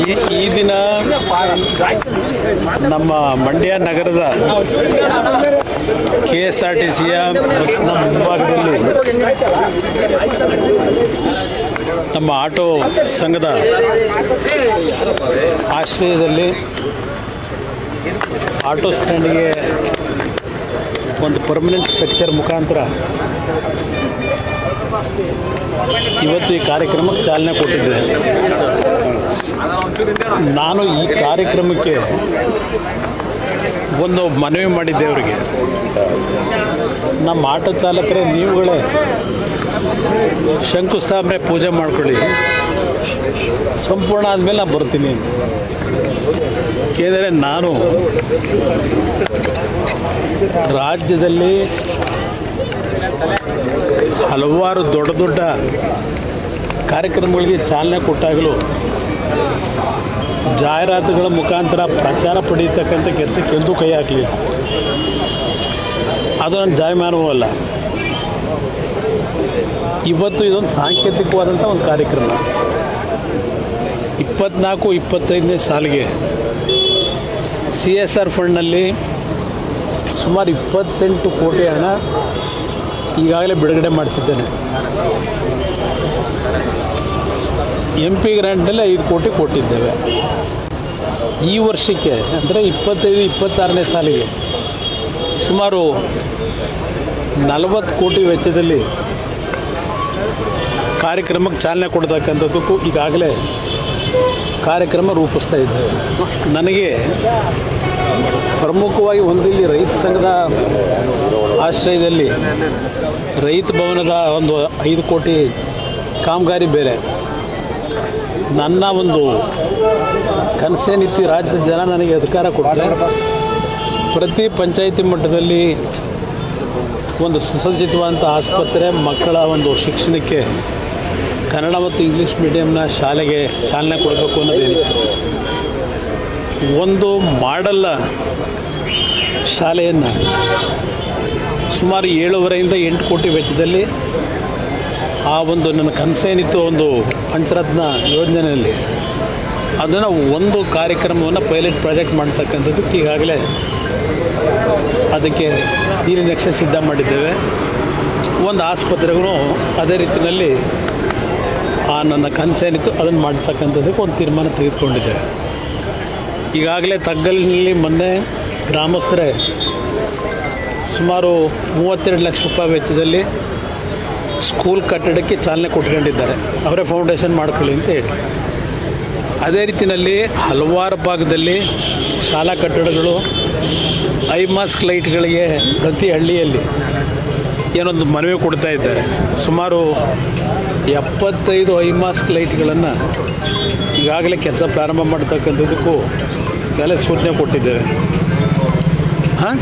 ಈ ಈ ದಿನ ನಮ್ಮ ಮಂಡ್ಯ ನಗರದ ಕೆ ಎಸ್ ಆರ್ ಟಿ ಸಿಯ ಬಸ್ನ ಮುಂಭಾಗದಲ್ಲಿ ನಮ್ಮ ಆಟೋ ಸಂಘದ ಆಶ್ರಯದಲ್ಲಿ ಆಟೋ ಸ್ಟ್ಯಾಂಡಿಗೆ ಒಂದು ಪರ್ಮನೆಂಟ್ ಸ್ಟ್ರಕ್ಚರ್ ಮುಖಾಂತರ ಇವತ್ತು ಈ ಕಾರ್ಯಕ್ರಮಕ್ಕೆ ಚಾಲನೆ ಕೊಟ್ಟಿದ್ದೆ ನಾನು ಈ ಕಾರ್ಯಕ್ರಮಕ್ಕೆ ಒಂದು ಮನವಿ ಮಾಡಿದ್ದೆ ಅವರಿಗೆ ನಮ್ಮ ಆಟೋ ಚಾಲಕರೇ, ನೀವುಗಳೇ ಶಂಕುಸ್ಥಾಪನೆ ಪೂಜೆ ಮಾಡ್ಕೊಳ್ಳಿ. ಸಂಪೂರ್ಣ ಆದಮೇಲೆ ನಾನು ಬರ್ತೀನಿ ಏಕೆಂದರೆ ನಾನು ರಾಜ್ಯದಲ್ಲಿ ಹಲವಾರು ದೊಡ್ಡ ದೊಡ್ಡ ಕಾರ್ಯಕ್ರಮಗಳಿಗೆ ಚಾಲನೆ ಕೊಟ್ಟಾಗಲೂ ಜಾಹೀರಾತುಗಳ ಮುಖಾಂತರ ಪ್ರಚಾರ ಪಡೀತಕ್ಕಂಥ ಕೆಲಸಕ್ಕೆ ಎಂದೂ ಕೈ ಹಾಕಲಿ ಅದು ನನ್ನ ಜಾಯಮಾನವೂ ಅಲ್ಲ. ಇವತ್ತು ಇದೊಂದು ಸಾಂಕೇತಿಕವಾದಂಥ ಒಂದು ಕಾರ್ಯಕ್ರಮ. ಇಪ್ಪತ್ನಾಲ್ಕು, ಇಪ್ಪತ್ತೈದನೇ ಸಾಲಿಗೆ ಸಿ ಎಸ್ ಆರ್ ಫಂಡ್ನಲ್ಲಿ ಸುಮಾರು ಇಪ್ಪತ್ತೆಂಟು ಕೋಟಿ ಹಣ ಈಗಾಗಲೇ ಬಿಡುಗಡೆ ಮಾಡಿಸಿದ್ದೇನೆ. ಎಂ ಪಿ ಗ್ರ್ಯಾಂಟಲ್ಲಿ ಐದು ಕೋಟಿ ಕೊಟ್ಟಿದ್ದೇವೆ. ಈ ವರ್ಷಕ್ಕೆ, ಅಂದರೆ ಇಪ್ಪತ್ತೈದು, ಇಪ್ಪತ್ತಾರನೇ ಸಾಲಿಗೆ ಸುಮಾರು ನಲವತ್ತು ಕೋಟಿ ವೆಚ್ಚದಲ್ಲಿ ಕಾರ್ಯಕ್ರಮಕ್ಕೆ ಚಾಲನೆ ಕೊಡ್ತಕ್ಕಂಥದ್ದಕ್ಕೂ ಈಗಾಗಲೇ ಕಾರ್ಯಕ್ರಮ ರೂಪಿಸ್ತಾ ಇದ್ದೇವೆ. ನನಗೆ ಪ್ರಮುಖವಾಗಿ ಒಂದಿಲ್ಲಿ ರೈತ ಸಂಘದ ಆಶ್ರಯದಲ್ಲಿ ರೈತ ಭವನದ ಒಂದು ಐದು ಕೋಟಿ ಕಾಮಗಾರಿ ಬೇರೆ. ನನ್ನ ಒಂದು ಕನಸೇನಿತ್ತು ರಾಜ್ಯದ ಜನ ನನಗೆ ಅಧಿಕಾರ ಕೊಟ್ಟರೆ ಪ್ರತಿ ಪಂಚಾಯಿತಿ ಮಟ್ಟದಲ್ಲಿ ಒಂದು ಸುಸಜ್ಜಿತವಾದಂಥ ಆಸ್ಪತ್ರೆ, ಮಕ್ಕಳ ಒಂದು ಶಿಕ್ಷಣಕ್ಕೆ ಕನ್ನಡ ಮತ್ತು ಇಂಗ್ಲೀಷ್ ಮೀಡಿಯಂನ ಶಾಲೆಗೆ ಚಾಲನೆ ಕೊಡಬೇಕು ಅನ್ನೋದೇನಿತ್ತು. ಒಂದು ಮಾಡಲ್ಲ ಶಾಲೆಯನ್ನು ಸುಮಾರು ಏಳುವರೆಯಿಂದ ಎಂಟು ಕೋಟಿ ವೆಚ್ಚದಲ್ಲಿ ಆ ಒಂದು ನನ್ನ ಕನಸೇನಿತ್ತು ಒಂದು ಪಂಚರತ್ನ ಯೋಜನೆಯಲ್ಲಿ. ಅದನ್ನು ಒಂದು ಕಾರ್ಯಕ್ರಮವನ್ನು ಪೈಲಟ್ ಪ್ರಾಜೆಕ್ಟ್ ಮಾಡ್ತಕ್ಕಂಥದ್ದಕ್ಕೆ ಈಗಾಗಲೇ ಅದಕ್ಕೆ ನೀರಿನ ಯಕ್ಷ ಸಿದ್ಧ ಮಾಡಿದ್ದೇವೆ. ಒಂದು ಆಸ್ಪತ್ರೆಗೂ ಅದೇ ರೀತಿಯಲ್ಲಿ ಆ ನನ್ನ ಕನಸೇನಿತ್ತು ಅದನ್ನು ಮಾಡ್ತಕ್ಕಂಥದ್ದಕ್ಕೆ ಒಂದು ತೀರ್ಮಾನ ತೆಗೆದುಕೊಂಡಿದ್ದೇವೆ. ಈಗಾಗಲೇ ತಗ್ಗಲಿನಲ್ಲಿ ಮೊನ್ನೆ ಗ್ರಾಮಸ್ಥರೇ ಸುಮಾರು ಮೂವತ್ತೆರಡು ಲಕ್ಷ ರೂಪಾಯಿ ವೆಚ್ಚದಲ್ಲಿ ಸ್ಕೂಲ್ ಕಟ್ಟಡಕ್ಕೆ ಚಾಲನೆ ಕೊಟ್ಕೊಂಡಿದ್ದಾರೆ. ಅವರೇ ಫೌಂಡೇಶನ್ ಮಾಡ್ಕೊಳ್ಳಿ ಅಂತ ಹೇಳಿ. ಅದೇ ರೀತಿಯಲ್ಲಿ ಹಲವಾರು ಭಾಗದಲ್ಲಿ ಶಾಲಾ ಕಟ್ಟಡಗಳು, ಐ ಮಾಸ್ಕ್ ಲೈಟ್ಗಳಿಗೆ ಪ್ರತಿ ಹಳ್ಳಿಯಲ್ಲಿ ಏನೊಂದು ಮನವಿ ಕೊಡ್ತಾ ಇದ್ದಾರೆ. ಸುಮಾರು ಎಪ್ಪತ್ತೈದು ಐ ಮಾಸ್ಕ್ ಲೈಟ್ಗಳನ್ನು ಈಗಾಗಲೇ ಕೆಲಸ ಪ್ರಾರಂಭ ಮಾಡ್ತಕ್ಕಂಥದ್ದಕ್ಕೂ ಎಲ್ಲ ಸೂಚನೆ ಕೊಟ್ಟಿದ್ದೇವೆ ಹಾಂ?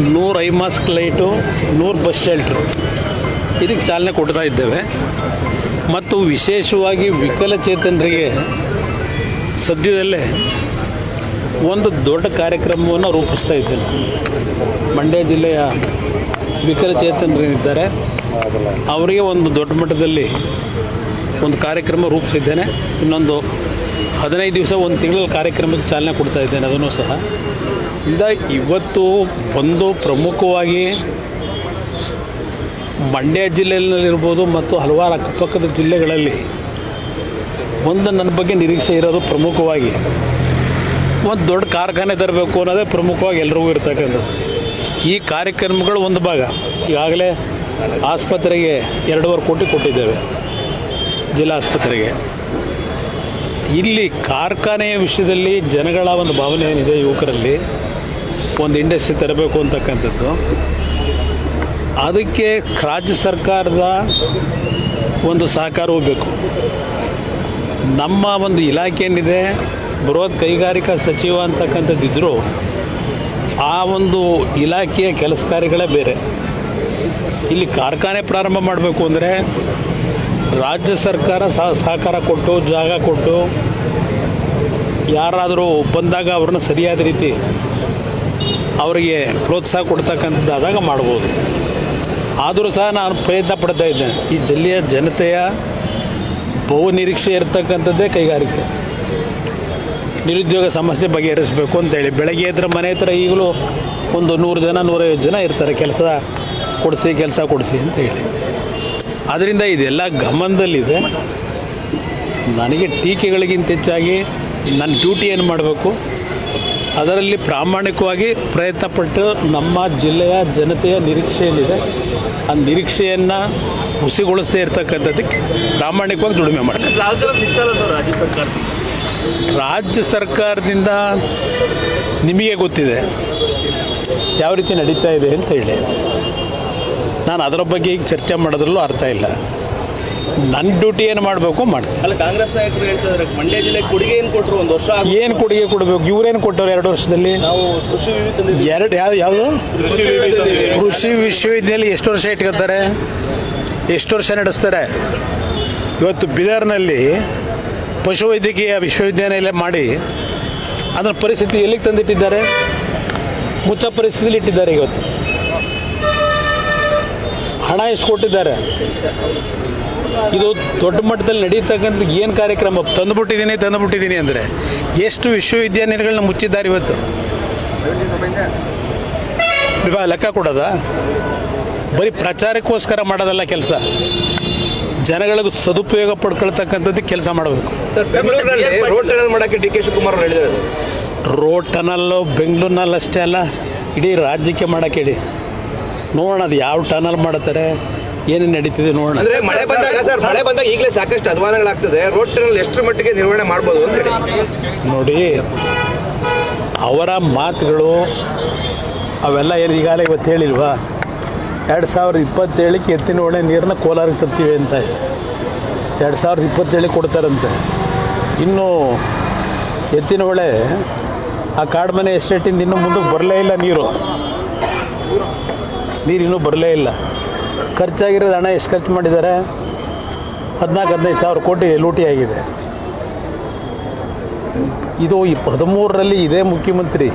ನೂರು ಐ ಮಾಸ್ಕ್ ಲೈಟು, ನೂರು ಬಸ್ ಶೆಲ್ಟ್ರು. ಇದಕ್ಕೆ ಚಾಲನೆ ಕೊಡ್ತಾ ಇದ್ದೇವೆ. ಮತ್ತು ವಿಶೇಷವಾಗಿ ವಿಕಲಚೇತನರಿಗೆ ಸದ್ಯದಲ್ಲೇ ಒಂದು ದೊಡ್ಡ ಕಾರ್ಯಕ್ರಮವನ್ನು ರೂಪಿಸ್ತಾ ಇದ್ದೇನೆ. ಮಂಡ್ಯ ಜಿಲ್ಲೆಯ ವಿಕಲಚೇತನರೇನಿದ್ದಾರೆ ಅವರಿಗೆ ಒಂದು ದೊಡ್ಡ ಮಟ್ಟದಲ್ಲಿ ಒಂದು ಕಾರ್ಯಕ್ರಮ ರೂಪಿಸಿದ್ದೇನೆ. ಇನ್ನೊಂದು ಹದಿನೈದು ದಿವಸ ಒಂದು ತಿಂಗಳ ಕಾರ್ಯಕ್ರಮಕ್ಕೆ ಚಾಲನೆ ಕೊಡ್ತಾ ಇದ್ದೇನೆ, ಅದನ್ನು ಸಹ. ಇಂದ ಇವತ್ತು ಒಂದು ಪ್ರಮುಖವಾಗಿ ಮಂಡ್ಯ ಜಿಲ್ಲೆಯಲ್ಲಿರ್ಬೋದು ಮತ್ತು ಹಲವಾರು ಅಕ್ಕಪಕ್ಕದ ಜಿಲ್ಲೆಗಳಲ್ಲಿ ಒಂದು ನನ್ನ ಬಗ್ಗೆ ನಿರೀಕ್ಷೆ ಇರೋದು ಪ್ರಮುಖವಾಗಿ. ಒಂದು ದೊಡ್ಡ ಕಾರ್ಖಾನೆ ತರಬೇಕು ಅನ್ನೋದೇ ಪ್ರಮುಖವಾಗಿ ಎಲ್ರಿಗೂ ಇರ್ತಕ್ಕಂಥದ್ದು. ಈ ಕಾರ್ಯಕ್ರಮಗಳು ಒಂದು ಭಾಗ. ಈಗಾಗಲೇ ಆಸ್ಪತ್ರೆಗೆ ಎರಡೂವರೆ ಕೋಟಿ ಕೊಟ್ಟಿದ್ದೇವೆ. ಜಿಲ್ಲಾ ಆಸ್ಪತ್ರೆಗೆ ಇಲ್ಲಿ ಕಾರ್ಖಾನೆಯ ವಿಷಯದಲ್ಲಿ ಜನಗಳ ಒಂದು ಭಾವನೆ ಏನಿದೆ ಯುವಕರಲ್ಲಿ? ಒಂದು ಇಂಡಸ್ಟ್ರಿ ತರಬೇಕು ಅಂತಕ್ಕಂಥದ್ದು. ಅದಕ್ಕೆ ರಾಜ್ಯ ಸರ್ಕಾರದ ಒಂದು ಸಹಕಾರವೂ ಬೇಕು ನಮ್ಮ ಒಂದು ಇಲಾಖೆ ಏನಿದೆ, ಬೃಹತ್ ಕೈಗಾರಿಕಾ ಸಚಿವ ಅಂತಕ್ಕಂಥದ್ದಿದ್ದರೂ ಆ ಒಂದು ಇಲಾಖೆಯ ಕೆಲಸ ಕಾರ್ಯಗಳೇ ಬೇರೆ. ಇಲ್ಲಿ ಕಾರ್ಖಾನೆ ಪ್ರಾರಂಭ ಮಾಡಬೇಕು ಅಂದರೆ ರಾಜ್ಯ ಸರ್ಕಾರ ಸಹ ಸಹಕಾರ ಕೊಟ್ಟು, ಜಾಗ ಕೊಟ್ಟು, ಯಾರಾದರೂ ಬಂದಾಗ ಅವ್ರನ್ನ ಸರಿಯಾದ ರೀತಿ ಅವರಿಗೆ ಪ್ರೋತ್ಸಾಹ ಕೊಡ್ತಕ್ಕಂಥದ್ದಾದಾಗ ಮಾಡ್ಬೋದು. ಆದರೂ ಸಹ ನಾನು ಪ್ರಯತ್ನ ಪಡ್ತಾ ಇದ್ದೇನೆ. ಈ ಜಿಲ್ಲೆಯ ಜನತೆಯ ಬಹು ನಿರೀಕ್ಷೆ ಇರತಕ್ಕಂಥದ್ದೇ ಕೈಗಾರಿಕೆ. ನಿರುದ್ಯೋಗ ಸಮಸ್ಯೆ ಬಗೆಹರಿಸಬೇಕು ಅಂತೇಳಿ ಬೆಳಗ್ಗೆ ಇದ್ರೆ ಮನೆ ಹತ್ರ ಈಗಲೂ ಒಂದು ನೂರು ಜನ, ನೂರೈವತ್ತು ಜನ ಇರ್ತಾರೆ. ಕೆಲಸ ಕೊಡಿಸಿ ಕೆಲಸ ಕೊಡಿಸಿ ಅಂತ ಹೇಳಿ. ಅದರಿಂದ ಇದೆಲ್ಲ ಗಮನದಲ್ಲಿದೆ. ನನಗೆ ಟೀಕೆಗಳಿಗಿಂತ ಹೆಚ್ಚಾಗಿ ನನ್ನ ಡ್ಯೂಟಿ ಏನು ಮಾಡಬೇಕು ಅದರಲ್ಲಿ ಪ್ರಾಮಾಣಿಕವಾಗಿ ಪ್ರಯತ್ನಪಟ್ಟು ನಮ್ಮ ಜಿಲ್ಲೆಯ ಜನತೆಯ ನಿರೀಕ್ಷೆ ಏನಿದೆ ಆ ನಿರೀಕ್ಷೆಯನ್ನು ಹುಸಿಗೊಳಿಸದೇ ಇರ್ತಕ್ಕಂಥದ್ದಕ್ಕೆ ಪ್ರಾಮಾಣಿಕವಾಗಿ ದುಡಿಮೆ ಮಾಡ್ತಾರೆ ಸರ್ಕಾರ ರಾಜ್ಯ ಸರ್ಕಾರದಿಂದ ನಿಮಗೆ ಗೊತ್ತಿದೆ. ಯಾವ ರೀತಿ ನಡೀತಾ ಇದೆ ಅಂತ ಹೇಳಿ. ನಾನು ಅದರ ಬಗ್ಗೆ ಈಗ ಚರ್ಚೆ ಮಾಡೋದ್ರಲ್ಲೂ ಅರ್ಥ ಇಲ್ಲ. ನನ್ನ ಡ್ಯೂಟಿ ಏನು ಮಾಡಬೇಕು ಮಾಡ್ತೀನಿ. ಅಲ್ಲ ಕಾಂಗ್ರೆಸ್ ನಾಯಕರು ಹೇಳ್ತಿದ್ದಾರೆ ಮಂಡ್ಯ ಜಿಲ್ಲೆ ಕೊಡುಗೆ ಏನು ಕೊಟ್ಟರು ಒಂದು ವರ್ಷ ಏನು ಕೊಡುಗೆ ಕೊಡಬೇಕು? ಇವರೇನು ಕೊಟ್ಟವ್ರು ಎರಡು ವರ್ಷದಲ್ಲಿ? ನಾವು ಕೃಷಿ ಎರಡು ಯಾವ ಯಾವುದು? ಕೃಷಿ ಕೃಷಿ ವಿಶ್ವವಿದ್ಯಾಲಯ ಎಷ್ಟು ವರ್ಷ ಇಟ್ಕೋತಾರೆ? ಎಷ್ಟು ವರ್ಷ ನಡೆಸ್ತಾರೆ? ಇವತ್ತು ಬಿದರ್ನಲ್ಲಿ ಪಶುವೈದ್ಯಕೀಯ ವಿಶ್ವವಿದ್ಯಾನಿಲಯ ಮಾಡಿ ಅದರ ಪರಿಸ್ಥಿತಿ ಎಲ್ಲಿಗೆ ತಂದಿಟ್ಟಿದ್ದಾರೆ? ಮುಚ್ಚ ಪರಿಸ್ಥಿತಿಲಿ ಇಟ್ಟಿದ್ದಾರೆ ಇವತ್ತು. ಹಣ ಎಷ್ಟು ಕೊಟ್ಟಿದ್ದಾರೆ ಇದು ದೊಡ್ಡ ಮಟ್ಟದಲ್ಲಿ ನಡೀತಕ್ಕಂಥ ಏನು ಕಾರ್ಯಕ್ರಮ? ತಂದುಬಿಟ್ಟಿದ್ದೀನಿ ತಂದುಬಿಟ್ಟಿದ್ದೀನಿ ಅಂದರೆ ಎಷ್ಟು ವಿಶ್ವವಿದ್ಯಾನಿಲಯಗಳನ್ನ ಮುಚ್ಚಿದ್ದಾರೆ ಇವತ್ತು? ಇವಾಗ ಲೆಕ್ಕ ಕೊಡೋದಾ? ಬರೀ ಪ್ರಚಾರಕ್ಕೋಸ್ಕರ ಮಾಡೋದಲ್ಲ ಕೆಲಸ? ಜನಗಳಿಗೆ ಸದುಪಯೋಗ ಪಡ್ಕೊಳ್ತಕ್ಕಂಥದ್ದು ಕೆಲಸ ಮಾಡಬೇಕು. ರೋಡ್ ಟನಲ್ ಮಾಡಕ್ಕೆ ಡಿ ಕೆ ಶಿವಕುಮಾರ್ ಹೇಳಿದ್ದಾರೆ. ರೋಡ್ ಟನಲ್ಲು ಬೆಂಗಳೂರಿನಲ್ಲಿ ಅಷ್ಟೇ ಅಲ್ಲ ಇಡೀ ರಾಜ್ಯಕ್ಕೆ ಮಾಡೋಕ್ಕೆ ಇಡಿ ನೋಡೋಣ ಅದು ಯಾವ ಟನಲ್ ಮಾಡ್ತಾರೆ ಏನೇನು ನಡೀತಿದೆ ನೋಡೋಣ. ಅಂದ್ರೆ ಮಳೆ ಬಂದಾಗ ಸರ್ ಮಳೆ ಬಂದಾಗ ಈಗಲೇ ಸಾಕಷ್ಟು ಅಧ್ವಾನಗಳಾಗ್ತದೆ. ರೋಡ್ ಟನಲ್ ಎಷ್ಟರ ಮಟ್ಟಿಗೆ ನಿರ್ವಹಣೆ ಮಾಡ್ಬೋದು ಅಂತ ಹೇಳಿ. ನೋಡಿ ಅವರ ಮಾತುಗಳು ಅವೆಲ್ಲ ಏನು ಈಗಾಗಲೇ ಇವತ್ತು ಹೇಳಿಲ್ವಾ? ಎರಡು ಸಾವಿರದ ಇಪ್ಪತ್ತೇಳಕ್ಕೆ ಎತ್ತಿನ ಒಳ್ಳೆ ನೀರನ್ನ ಕೋಲಾರಕ್ಕೆ ತರ್ತೀವಿ ಅಂತ. ಎರಡು ಸಾವಿರದ ಇಪ್ಪತ್ತೇಳಕ್ಕೆ ಕೊಡ್ತಾರಂತೆ. ಇನ್ನು ಎತ್ತಿನ ಹೊಳೆ ಆ ಕಾಡು ಮನೆ ಎಸ್ಟೇಟಿಂದ ಇನ್ನು ಮುಂದಕ್ಕೆ ಬರಲೇ ಇಲ್ಲ ನೀರು. ನೀರು ಇನ್ನೂ ಬರಲೇ ಇಲ್ಲ. ಖರ್ಚಾಗಿರೋದು ಹಣ ಎಷ್ಟು ಖರ್ಚು ಮಾಡಿದ್ದಾರೆ? ಹದಿನಾಲ್ಕು, ಹದಿನೈದು ಸಾವಿರ ಕೋಟಿ ಲೂಟಿ ಆಗಿದೆ. ಇದು ಈ ಹದಿಮೂರರಲ್ಲಿ ಇದೇ ಮುಖ್ಯಮಂತ್ರಿ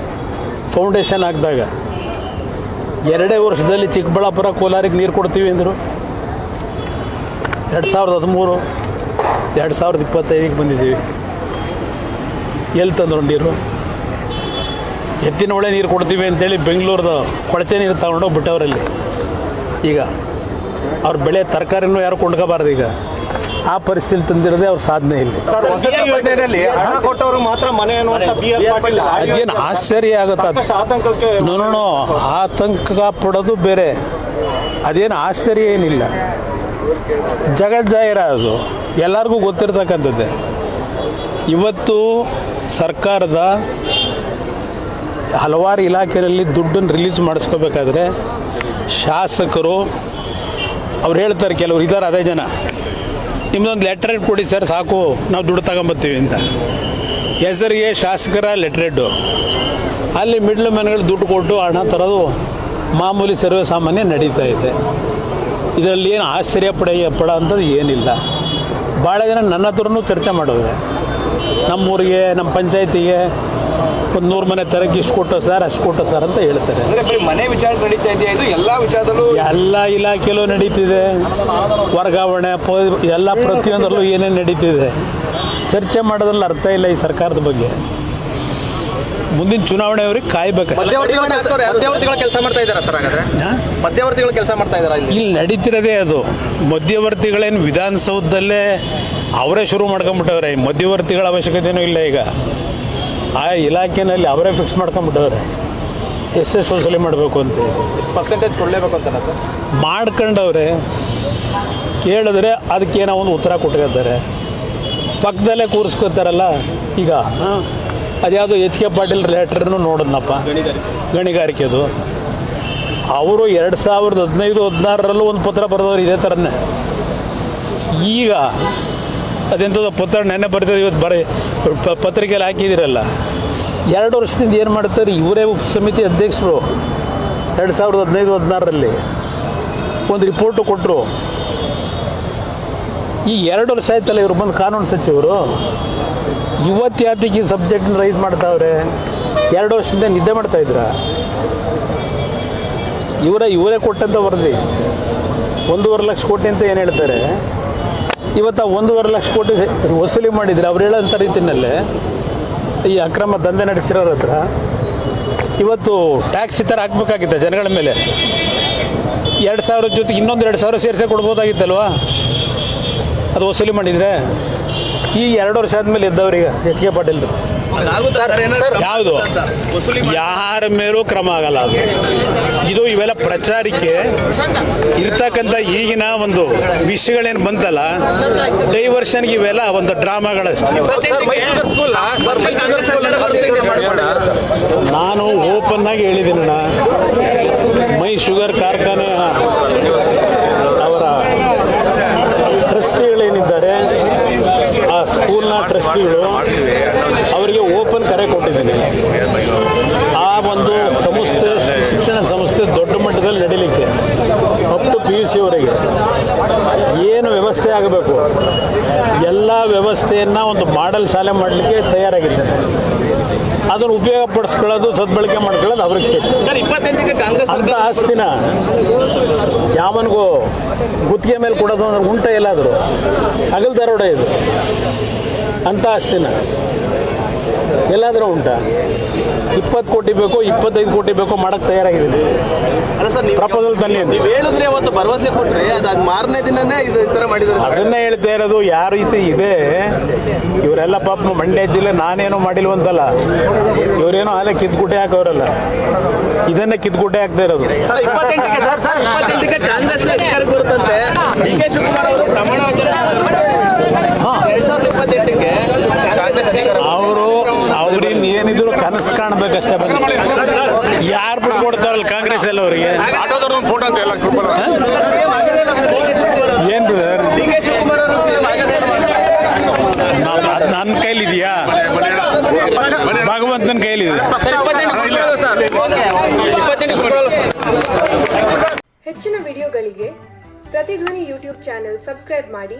ಫೌಂಡೇಶನ್ ಹಾಕಿದಾಗ ಎರಡೇ ವರ್ಷದಲ್ಲಿ ಚಿಕ್ಕಬಳ್ಳಾಪುರ ಕೋಲಾರಿಗೆ ನೀರು ಕೊಡ್ತೀವಿ ಅಂದರು. ಎರಡು ಸಾವಿರದ ಹದಿಮೂರು, ಎರಡು ಸಾವಿರದ ಇಪ್ಪತ್ತೈದಕ್ಕೆ ಬಂದಿದ್ದೀವಿ. ಎಲ್ಲಿ ತಂದ್ರು ನೀರು? ಎತ್ತಿನ ಹೊಳೆ ನೀರು ಕೊಡ್ತೀವಿ ಅಂತೇಳಿ ಬೆಂಗಳೂರದ ಕೊಳಚೆ ನೀರು ತಗೊಂಡೋಗಿ ಬಿಟ್ಟವರಲ್ಲಿ. ಈಗ ಅವ್ರ ಬೆಳೆ ತರಕಾರಿನೂ ಯಾರು ಕೊಂಡ್ಕೋಬಾರ್ದು ಈಗ. ಆ ಪರಿಸ್ಥಿತಿ ತಂದಿರೋದೇ ಅವ್ರ ಸಾಧನೆ ಇಲ್ಲಿ. ಅದೇನು ಆಶ್ಚರ್ಯ ಆಗುತ್ತೆ ಅದು. ನೋ ನೋ, ನೋ ಆತಂಕ ಪಡೋದು ಬೇರೆ. ಅದೇನು ಆಶ್ಚರ್ಯ ಏನಿಲ್ಲ. ಜಗಜ್ಜಾಹಿರ ಅದು. ಎಲ್ಲರಿಗೂ ಗೊತ್ತಿರ್ತಕ್ಕಂಥದ್ದೇ. ಇವತ್ತು ಸರ್ಕಾರದ ಹಲವಾರು ಇಲಾಖೆಯಲ್ಲಿ ದುಡ್ಡನ್ನು ರಿಲೀಸ್ ಮಾಡಿಸ್ಕೋಬೇಕಾದ್ರೆ ಶಾಸಕರು, ಅವ್ರು ಹೇಳ್ತಾರೆ ಕೆಲವರು ಇದ್ದಾರೆ ಅದೇ ಜನ. ನಿಮ್ಮದೊಂದು ಲೆಟರ್ ಕೊಡಿ ಸರ್ ಸಾಕು, ನಾವು ದುಡ್ಡು ತಗೊಂಬರ್ತೀವಿ ಅಂತ. ಹೆಸರಿಗೆ ಶಾಸಕರ ಲೆಟ್ರೆಡ್ಡು ಅಲ್ಲಿ ಮಿಡ್ಲ್ ಮ್ಯಾನ್ಗಳು ದುಡ್ಡು ಕೊಟ್ಟು ಹಣ ತರೋದು ಮಾಮೂಲಿ ಸರ್ವೆ ಸಾಮಾನ್ಯ ನಡೀತಾ ಇದೆ. ಇದರಲ್ಲಿ ಏನು ಆಶ್ಚರ್ಯ ಪಡ, ಪಡೋ ಅಂಥದ್ದು ಏನಿಲ್ಲ. ಭಾಳ ಜನ ನನ್ನ ಹತ್ರನೂ ಚರ್ಚೆ ಮಾಡೋದು ನಮ್ಮೂರಿಗೆ, ನಮ್ಮ ಪಂಚಾಯತಿಗೆ ಒಂದು ನೂರು ಮನೆ ತರಕ್ಕೆ ಇಷ್ಟು ಕೊಟ್ಟೋ ಸರ್ ಅಷ್ಟು ಕೊಟ್ಟೋ ಸರ್ ಅಂತ ಹೇಳ್ತಾರೆ. ಅಂದ್ರೆ ಬರೀ ಮನೆ ವಿಚಾರ ನಡೀತಾ ಇದೆಯಾ ಇದು? ಎಲ್ಲಾ ವಿಚಾರದಲ್ಲೂ ಎಲ್ಲ ಇಲಾಖೆಯಲ್ಲೂ ನಡೀತಿದೆ. ವರ್ಗಾವಣೆ ಪ ಎಲ್ಲ ಪ್ರತಿಯೊಂದರಲ್ಲೂ ಏನೇನು ನಡೀತಿದೆ. ಚರ್ಚೆ ಮಾಡೋದ್ರಲ್ಲಿ ಅರ್ಥ ಇಲ್ಲ ಈ ಸರ್ಕಾರದ ಬಗ್ಗೆ. ಮುಂದಿನ ಚುನಾವಣೆಯವ್ರಿಗೆ ಕಾಯ್ಬೇಕು ಮಧ್ಯವರ್ತಿಗಳ ಮಧ್ಯವರ್ತಿಗಳ ಕೆಲಸ ಮಾಡ್ತಾ ಸರ್ ಹಾಗಾದ್ರೆ? ಮಧ್ಯವರ್ತಿಗಳ ಕೆಲಸ ಮಾಡ್ತಾ ಇಲ್ಲಿ? ನಡೀತಿರೋದೇ ಅದು. ಮಧ್ಯವರ್ತಿಗಳೇನು ವಿಧಾನಸೌಧದಲ್ಲೇ ಅವರೇ ಶುರು ಮಾಡ್ಕೊಂಡ್ಬಿಟ್ಟವ್ರೆ. ಈ ಮಧ್ಯವರ್ತಿಗಳ ಅವಶ್ಯಕತೆನೂ ಇಲ್ಲ ಈಗ. ಆ ಇಲಾಖೆನಲ್ಲಿ ಅವರೇ ಫಿಕ್ಸ್ ಮಾಡ್ಕೊಂಬಿಟ್ಟವ್ರೆ ಎಷ್ಟೆಷ್ಟು ವಸೂಲಿ ಮಾಡಬೇಕು ಅಂತ. ಪರ್ಸೆಂಟೇಜ್ ಕೊಡಲೇಬೇಕು ಅಂತಾನೆ ಸರ್? ಮಾಡ್ಕೊಂಡವ್ರೆ ಕೇಳಿದ್ರೆ ಅದಕ್ಕೇನೋ ಒಂದು ಉತ್ತರ ಕೊಟ್ಟಿರ್ತಾರೆ. ಪಕ್ಕದಲ್ಲೇ ಕೂರಿಸ್ಕೊತಾರಲ್ಲ ಈಗ. ಹಾಂ. ಅದ್ಯಾವುದು ಎಚ್ ಕೆ ಪಾಟೀಲ್ ಲೆಟ್ರನ್ನು ನೋಡಿದ್ನಪ್ಪ. ಗಣಿಗಾರಿಕೆದು ಅವರು ಎರಡು ಸಾವಿರದ ಹದಿನೈದು ಹದಿನಾರರಲ್ಲೂ ಒಂದು ಪತ್ರ ಬರೆದವ್ರು ಇದೇ ಥರನೇ. ಈಗ ಅದೆಂಥದ್ದು ಪತ್ರ ನೆನ್ನೆ ಬರ್ತದೆ ಇವತ್ತು ಬರೀ ಪತ್ರಿಕೆಯಲ್ಲಿ ಹಾಕಿದಿರಲ್ಲ. ಎರಡು ವರ್ಷದಿಂದ ಏನು ಮಾಡ್ತಾರೆ, ಇವರೇ ಉಪ ಸಮಿತಿ ಅಧ್ಯಕ್ಷರು. ಎರಡು ಸಾವಿರದ ಹದಿನೈದು, ಹದಿನಾರರಲ್ಲಿ ಒಂದು ರಿಪೋರ್ಟು ಕೊಟ್ಟರು ಈ ಎರಡು ವರ್ಷ ಆಯ್ತಲ್ಲ ಇವರು ಬಂದು ಕಾನೂನು ಸಚಿವರು. ಇವತ್ತು ಯಾತಿಗೆ ಈ ಸಬ್ಜೆಕ್ಟ್ನ ರೈಸ್ ಮಾಡ್ತಾವ್ರೆ? ಎರಡು ವರ್ಷದಿಂದ ನಿದ್ದೆ ಮಾಡ್ತಾ ಇದ್ರ? ಇವರೇ ಇವರೇ ಕೊಟ್ಟಂತ ವರದಿ. ಒಂದೂವರೆ ಲಕ್ಷ ಕೋಟಿ ಅಂತ ಏನು ಹೇಳ್ತಾರೆ? ಇವತ್ತು ಒಂದೂವರೆ ಲಕ್ಷ ಕೋಟಿ ವಸೂಲಿ ಮಾಡಿದರೆ ಅವ್ರು ಹೇಳೋಂಥ ರೀತಿಯಲ್ಲೇ ಈ ಅಕ್ರಮ ದಂಧೆ ನಡೆಸಿರೋರ ಹತ್ರ ಇವತ್ತು ಟ್ಯಾಕ್ಸ್ ಈ ಥರ ಹಾಕ್ಬೇಕಾಗಿತ್ತೆ ಜನಗಳ ಮೇಲೆ. ಎರಡು ಸಾವಿರ ಜೊತೆ ಇನ್ನೊಂದು ಎರಡು ಸಾವಿರ ಸೇರಿಸೇ ಕೊಡ್ಬೋದಾಗಿತ್ತಲ್ವಾ? ಅದು ವಸೂಲಿ ಮಾಡಿದರೆ ಈ ಎರಡು ವರ್ಷ ಆದಮೇಲೆ ಇದ್ದವ್ರಿಗೆ ಎಚ್ ಕೆ ಪಾಟೀಲ್ರು. ಯಾವುದು? ಯಾರ ಮೇಲೂ ಕ್ರಮ ಆಗಲ್ಲ ಅದು. ಇದು ಇವೆಲ್ಲ ಪ್ರಚಾರಕ್ಕೆ ಇರ್ತಕ್ಕಂಥ ಈಗಿನ ಒಂದು ವಿಷಯಗಳೇನು ಬಂತಲ್ಲ ಡೈವರ್ಷನ್ಗೆ ಇವೆಲ್ಲ ಒಂದು ಡ್ರಾಮಾಗಳಷ್ಟೇ. ನಾನು ಓಪನ್ ಆಗಿ ಹೇಳಿದ್ದೀನಣ್ಣ ಮೈ ಶುಗರ್ ಕಾರ್ಖಾನೆ ಅವರ ಟ್ರಸ್ಟಿಗಳೇನಿದ್ದಾರೆ ಆ ಸ್ಕೂಲ್ನ ಟ್ರಸ್ಟಿಗಳು ಅವರಿಗೆ ಓಪನ್ ಕರೆ ಕೊಟ್ಟಿದ್ದೀನಿ. ಆ ಒಂದು ಸಂಸ್ಥೆ ಶಿಕ್ಷಣ ಸಂಸ್ಥೆ ದೊಡ್ಡ ಮಟ್ಟದಲ್ಲಿ ನಡೀಲಿಕ್ಕೆ up to P U C ಅವರಿಗೆ. ಏನು ವ್ಯವಸ್ಥೆ ಆಗಬೇಕು? ಎಲ್ಲ ವ್ಯವಸ್ಥೆಯನ್ನು ಒಂದು ಮಾಡಲ್ ಶಾಲೆ ಮಾಡಲಿಕ್ಕೆ ತಯಾರಾಗಿದ್ದೇನೆ. ಅದನ್ನು ಉಪಯೋಗ ಪಡಿಸ್ಕೊಳ್ಳೋದು ಸದ್ಬಳಕೆ ಮಾಡ್ಕೊಳ್ಳೋದು ಅವ್ರಿಗೆ ಸೇರಿ. ಅಂತ ಆಸ್ತಿನ ಯಾವನಿಗೂ ಗುತ್ತಿಗೆ ಮೇಲೆ ಕೊಡೋದು ಅಂದ್ರೆ ಉಂಟ ಎಲ್ಲಾದರೂ ಹಗಲ್ ದರೋಡ ಇದು ಅಂತ ಆಸ್ತಿನ ಎಲ್ಲಾದರೂ ಉಂಟಾ? ಇಪ್ಪತ್ತು ಕೋಟಿ ಬೇಕೋ ಇಪ್ಪತ್ತೈದು ಕೋಟಿ ಬೇಕೋ ಮಾಡಕ್ಕೆ ತಯಾರಾಗಿದ್ದೀನಿ. ಅಲ್ಲ ಸರ್ ನೀವು ಪ್ರಪೋಸಲ್ ತನ್ನಿ ಅಂತ. ನೀವು ಹೇಳಿದ್ರೆ ಅವತ್ತು ಭರವಸೆ ಕೊಟ್ರಿ ಅದಾದ ಮಾರನೇ ದಿನನೇ ಇದು ಈ ತರ ಮಾಡಿದ್ದಾರೆ ಸರ್. ಅದನ್ನೇ ಹೇಳ್ತಾ ಇರೋದು ಯಾವ ರೀತಿ ಇದೆ? ಇವರೆಲ್ಲ ಪಾಪ ಮಂಡ್ಯ ಜಿಲ್ಲೆ ನಾನೇನೋ ಮಾಡಿಲ್ವಂತಲ್ಲ. ಇವರೇನೋ ಅಲ್ಲೇ ಕಿದ್ಗುಟ್ಟೆ ಹಾಕೋರಲ್ಲ ಇದನ್ನೇ ಕಿದ್ಗುಟ್ಟೆ ಹಾಕ್ತಾ ಇರೋದು. ಸರ್ ಇಪ್ಪತ್ತೆಂಟಕ್ಕೆ ಸರ್ ಸರ್ ಇಪ್ಪತ್ತೆಂಟಕ್ಕೆ ಕಾಂಗ್ರೆಸ್ ಅಧಿಕಾರಕ್ಕೆ ಬರುತ್ತಂತೆ. ಡಿ ಕೆ ಶಿವಕುಮಾರ್ ಅವರು ಪ್ರಮಾಣ ವಚನ ಅವರು ಅವ್ರಿನ್ ಏನಿದ್ರು ಕನಸು ಕಾಣಬೇಕಷ್ಟೇ ಬನ್ನಿ. ಯಾರು ಬಿಟ್ಕೊಡ್ತಾರಲ್ಲ ಕಾಂಗ್ರೆಸ್ ಎಲ್ಲ ಅವರಿಗೆ ಹೆಚ್ಚಿನ ವಿಡಿಯೋಗಳಿಗೆ ಪ್ರತಿಧ್ವನಿ ಯೂಟ್ಯೂಬ್ ಚಾನೆಲ್ ಸಬ್ಸ್ಕ್ರೈಬ್ ಮಾಡಿ.